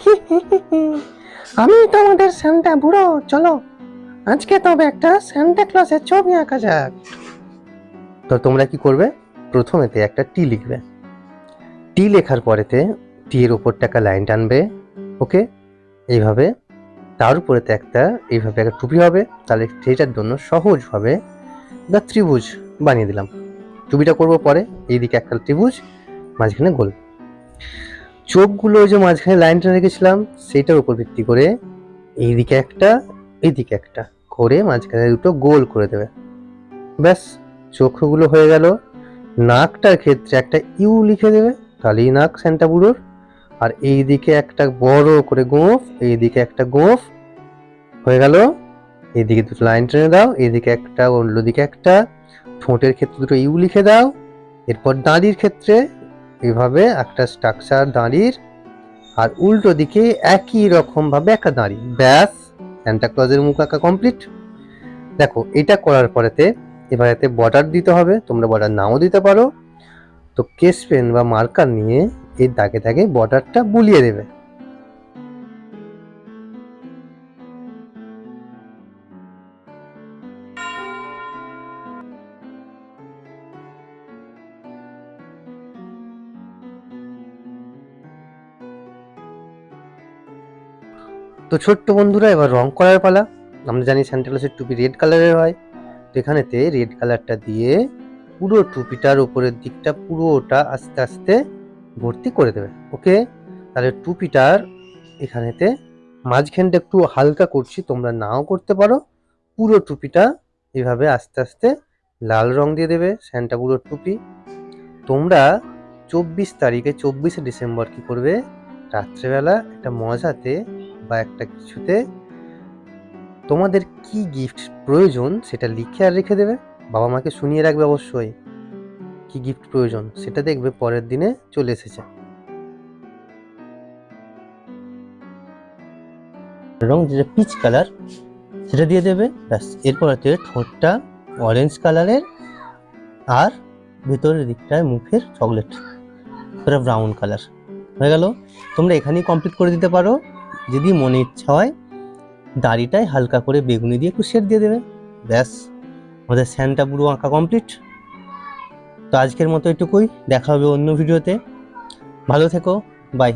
আমি তোমাদের স্যান্টা বুড়ো, চলো। আজকে তবে একটা স্যান্টা ক্লসের ছবি আঁকা যাক। তো তোমরা কি করবে? প্রথমেতে একটা টি লিখবে। টি লেখার পরেতে টি এর উপরটা একটা লাইন টানবে, ওকে? এইভাবে। তার উপরেতে একটা, এইভাবে একটা টুপি হবে। তাহলে সেটার জন্য সহজভাবে বা ত্রিভুজ বানিয়ে দিলাম। টুপিটা করব পরে, এইদিকে একটা ত্রিভুজ, মাঝখানে গোল। চোখগুলো যে মাঝখানে লাইনটা রেখেছিলাম সেটার উপর ভিত্তি করে এইদিকে একটা এইদিকে একটা করে মাঝখানে দুটো গোল করে দেবে। ব্যাস, চোখগুলো হয়ে গেল। নাকটার ক্ষেত্রে একটা ইউ লিখে দেবে, তাহলেই নাক বুড়োর। আর এইদিকে একটা বড় করে গোঁফ, এইদিকে একটা গোঁফ হয়ে গেল। এইদিকে দুটো লাইন টেনে দাও, এইদিকে একটা, অন্যদিকে একটা। ঠোঁটের ক্ষেত্রে দুটো ইউ লিখে দাও। এরপর দাঁড়ির ক্ষেত্রে এভাবে একটা স্ট্রাকচার দাঁড়ির আর উল্টো দিকে একই রকম ভাবে একটা দাঁড়ি। ব্যাস অ্যান্টাক্লজের মুখ একা কমপ্লিট দেখো, এটা করার পরেতে এবার এতে বর্ডার দিতে হবে, তোমরা বর্ডার নাও দিতে পারো। তো কেস পেন বা মার্কার নিয়ে এর দাগে দাগে বর্ডারটা বুলিয়ে দেবে। তো ছোট্ট বন্ধুরা, এবার রং করার পালা। আমরা জানি স্যান্টাক্লসের টুপি রেড কালারের হয়। তো এখানেতে রেড কালারটা দিয়ে পুরো টুপিটার উপরের দিকটা পুরোটা আস্তে আস্তে ভর্তি করে দেবে। ওকে? তাহলে টুপিটার এখানেতে মাঝখানটা একটু হালকা করছি, তোমরা নাও করতে পারো। পুরো টুপিটা এভাবে আস্তে আস্তে লাল রং দিয়ে দেবে স্যান্টা বুড়োর টুপি। তোমরা চব্বিশ তারিখে, চব্বিশে ডিসেম্বর কি করবে? রাত্রেবেলা একটা মজাতে বা একটা কিছুতে তোমাদের কি গিফট প্রয়োজন সেটা লিখে আর রেখে দেবে? বাবা মাকে শুনিয়ে রাখবে অবশ্যই কি গিফট প্রয়োজন সেটা দেখবে পরের দিনে চলে এসেছে। রং যেটা পিচ কালার সেটা দিয়ে দেবে, ব্যাস। এরপর হচ্ছে ঠোঁটটা অরেঞ্জ কালারের আর ভেতরের দিকটায় মুখের চকলেট ব্রাউন কালার হয়ে গেল। তোমরা এখানেই কমপ্লিট করে দিতে পারো। যদি মনে ইচ্ছা হয় দাড়িটাই হালকা করে বেগুনি দিয়ে একটু শেড দিয়ে দেবে। ব্যাস আমাদের স্যান্টা পুরো আঁকা কমপ্লিট তো আজকের মতো এটুকুই, দেখা হবে অন্য ভিডিওতে। ভালো থেকো বাই